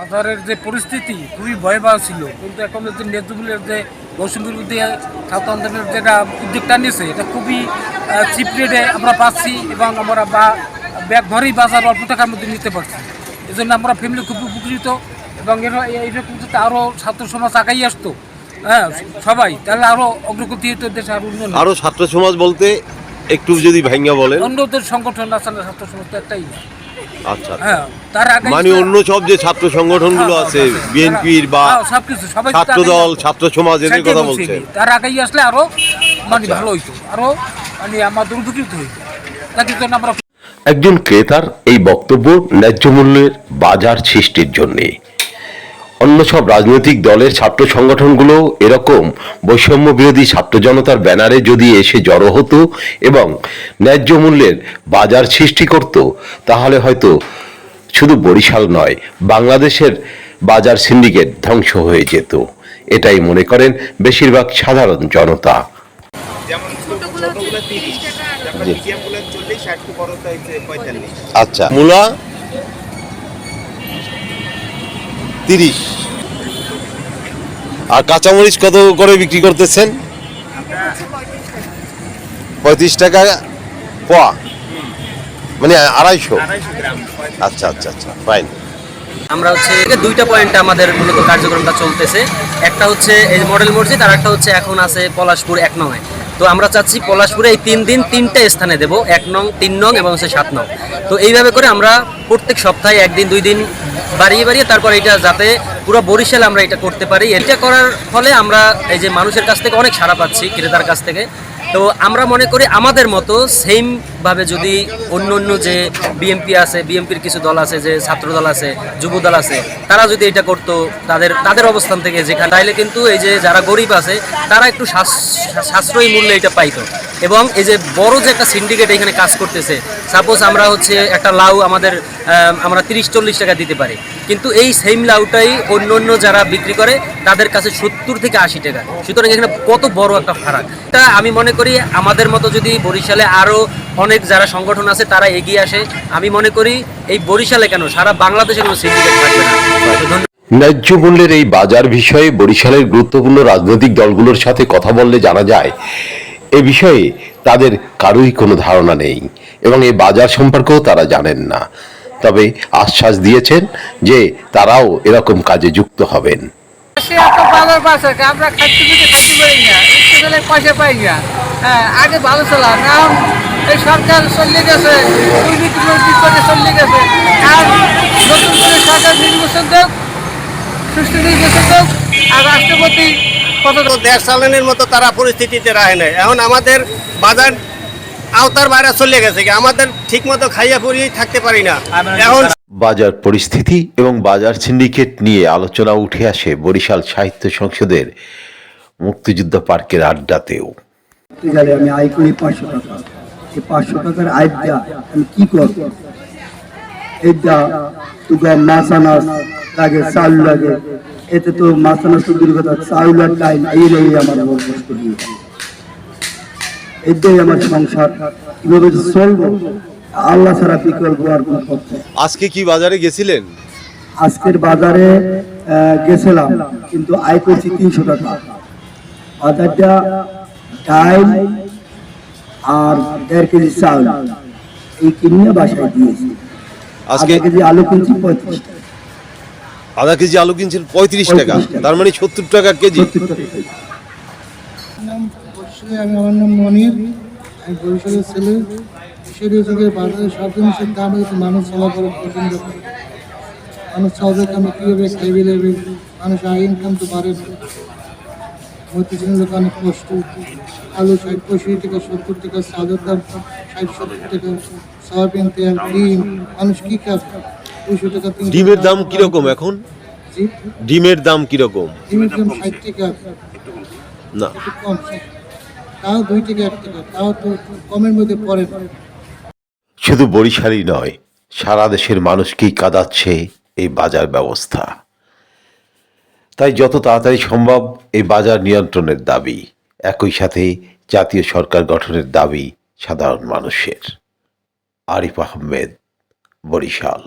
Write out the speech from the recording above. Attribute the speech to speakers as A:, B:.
A: বাজারের যে পরিস্থিতি খুবই ভয়াবহ ছিল কিন্তু এখন যে ন্যায্যমূল্যের যে মৌসুম বিরুদ্ধে খাদ্য আন্দোলনের যেটা উদ্যোগটা নিয়েছে এটা খুবই চিপ রেটে আমরা পাচ্ছি এবং আমরা বা ব্যাগ ভরেই বাজার অল্প টাকার মধ্যে নিতে পারছি এই জন্য আমরা ফ্যামিলি খুব উপকৃত এবং এরা এইরকম যদি আরও ছাত্র সমাজ আগাই আসতো হ্যাঁ সবাই তাহলে আরও অগ্রগতি হতো দেশে আরও উন্নয়ন হতো।
B: আরও ছাত্র সমাজ বলতে একটু যদি ভাঙ্গা বলেন
A: অন্যদের সংগঠন আছে ছাত্র সমাজ তো একটাই না।
B: আচ্ছা
A: হ্যাঁ তার আগে
B: মানে অন্য সব যে ছাত্র সংগঠনগুলো
A: হ্যাঁ,
B: আছে
A: হ্যাঁ,
B: বিএনপির বা
A: হ্যাঁ, সবকিছু সবাই
B: ছাত্র দল ছাত্র সমাজ এদের কথা
A: বলছে তার আগেই আসলে আরও মানে
B: আচ্ছা।
A: ভালো হইতো। আরও মানে আমাদের উপকৃত হইতো। তার জন্য আমরা
C: একজন ক্রেতার এই বক্তব্য ন্যায্য মূল্যের বাজার সৃষ্টির জন্যে। অন্য সব রাজনৈতিক দলের ছাত্র সংগঠনগুলো এরকম বৈষম্য বিরোধী ছাত্র জনতার ব্যানারে যদি এসে জড়ো হতো এবং ন্যায্য মূল্যের বাজার সৃষ্টি করত তাহলে হয়তো শুধু বরিশাল নয় বাংলাদেশের বাজার সিন্ডিকেট ধ্বংস হয়ে যেত। এটাই মনে করেন বেশিরভাগ সাধারণ জনতা।
D: আচ্ছা। ছোটগুলো তিরিশ তারপর
B: জি।
D: মিডিয়ামগুলো চল্লিশ আর একটু বড়টা হচ্ছে পঁয়তাল্লিশ
B: আচ্ছা মূলা তিরিশ আর কাঁচামরিচ কত করে বিক্রি করতেছেন? পঁয়ত্রিশ টাকা পোয়া। মানে আড়াইশো? আচ্ছা আচ্ছা আচ্ছা ফাইন
E: আমরা হচ্ছে দুইটা পয়েন্টে আমাদের মূলত কার্যক্রমটা চলতেছে। একটা হচ্ছে এই মডেল মসজিদ, আর একটা হচ্ছে এখন আছে পলাশপুর এক নয় তো আমরা চাচ্ছি পলাশপুরে এই তিন দিন তিনটা স্থানে দেব, এক নং, তিন নং এবং হচ্ছে সাত নং। তো এইভাবে করে আমরা প্রত্যেক সপ্তাহে একদিন, দুই দিন বাড়িয়ে বাড়িয়ে তারপর এটা যাতে পুরো বরিশাল আমরা এটা করতে পারি। এটা করার ফলে আমরা এই যে মানুষের কাছ থেকে অনেক সাড়া পাচ্ছি, ক্রেতার কাছ থেকে। তো আমরা মনে করি আমাদের মতো সেম ভাবে যদি অন্য অন্য যে বিএমপি আছে বিএমপির কিছু দল আছে, যে ছাত্র দল আছে, যুব দল আছে, তারা যদি এটা করতো, তাদের তাদের অবস্থান থেকে যেখানে তাইলে কিন্তু এই যে যারা গরিব আছে, তারা একটু সাশ্- সাশ্রয়ী মূল্যে এটা পাইতো। এবং এই যে বড় যে একটা সিন্ডিকেট এখানে কাজ করতেছে সাপোজ আমরা হচ্ছে একটা লাউ আমাদের আমরা তিরিশ চল্লিশ টাকা দিতে পারি। কিন্তু এই সেম লাউটাই অন্য অন্য যারা বিক্রি করে, তাদের কাছে সত্তর থেকে আশি টাকা। সুতরাং এখানে কত বড় একটা ফারাক। তা আমি মনে করি আমাদের মতো যদি বরিশালে আরও অনেক যারা সংগঠন আছে, তারা এগিয়ে আসে। আমি মনে করি এই বরিশালে কেন? সারা বাংলাদেশে কোনো সিন্ডিকেট থাকবে না।
C: ন্যায্য মূল্যের এই বাজার বিষয়ে বরিশালের গুরুত্বপূর্ণ রাজনৈতিক দলগুলোর সাথে কথা বললে জানা যায় এ বিষয়ে তাদের কারোই কোনো ধারণা নেই এবং এই বাজার সম্পর্কেও তারা জানেন না। তবে আশ্বাস দিয়েছেন যে তারাও এরকম কাজে যুক্ত হবেন।
F: আমরা গেলে পয়সা পাই হ্যাঁ আগে ভালো এই গেছে গেছে। নতুন নির্বাচন আর রাষ্ট্রপতি কত
D: তো দেশ চালানোর মতো তারা পরিস্থিতিতে রাখে নাই। এখন আমাদের বাজার আওতার বাইরে চলে গেছে কি? আমাদের ঠিক মতো খাইয়া পরিয়ে থাকতে পারি না। এখন
C: বাজার পরিস্থিতি এবং বাজার সিন্ডিকেট নিয়ে আলোচনা উঠে আসে বরিশাল সাহিত্য সংসদের মুক্তিযুদ্ধ পার্কের আড্ডাতেও।
G: আমি আয় করি পাঁচশো টাকা। এই পাঁচশো টাকার আয়টা আমি কি করব? এইটা তোকে মাছ আনাস লাগে চাল লাগে। এতে তো মাছ তো দূর কথা চাউল আর ডাইল এই লেগে আমার বড় কষ্ট দিয়ে এটাই আমার সংসার। কীভাবে চলবো আল্লাহ ছাড়া বিকল্প আর কোনো পথ
B: আজকে কি বাজারে গেছিলেন?
G: আজকের বাজারে গেছিলাম কিন্তু আয় করছি তিনশো টাকা। বাজারটা ডাইল আর দেড় কেজি চাল এই কিনে বাসায় দিয়েছি।
B: আজকে
G: কেজি আলু কিনছি পঁয়ত্রিশ টাকা।
B: আধা কেজি আলু কিনছেন পঁয়ত্রিশ টাকা।
G: 35
B: তার মানে সত্তর টাকা কেজি।
H: আমি আমার নাম মনির। আমি বরিশালের ছেলে। সব জিনিসের দাম মানুষ চলাফল পছন্দ করে। মানুষ কীভাবে খাইবে মানুষ আয় ইনকাম তো বাড়ে না। কষ্ট। আলু ষাট পঁয়ষট্টি টাকা সত্তর টাকা চালের দাম ষাট সত্তর টাকা। সয়াবিন তেল ডিম। মানুষ কী খাবে?
B: ডিমের
H: টাকা,
B: দাম কীরকম এখন? ডিমের দাম কীরকম?
H: ডিমের দাম ষাট টাকা।
B: না।
H: কম তাও দুই এক টাকা। তাও তো কমের মধ্যে পড়ে
C: শুধু বরিশালই নয় সারা দেশের মানুষকেই কাঁদাচ্ছে এই বাজার ব্যবস্থা। তাই যত তাড়াতাড়ি সম্ভব এই বাজার নিয়ন্ত্রণের দাবি একই সাথে জাতীয় সরকার গঠনের দাবি সাধারণ মানুষের। আরিফ আহমেদ বরিশাল।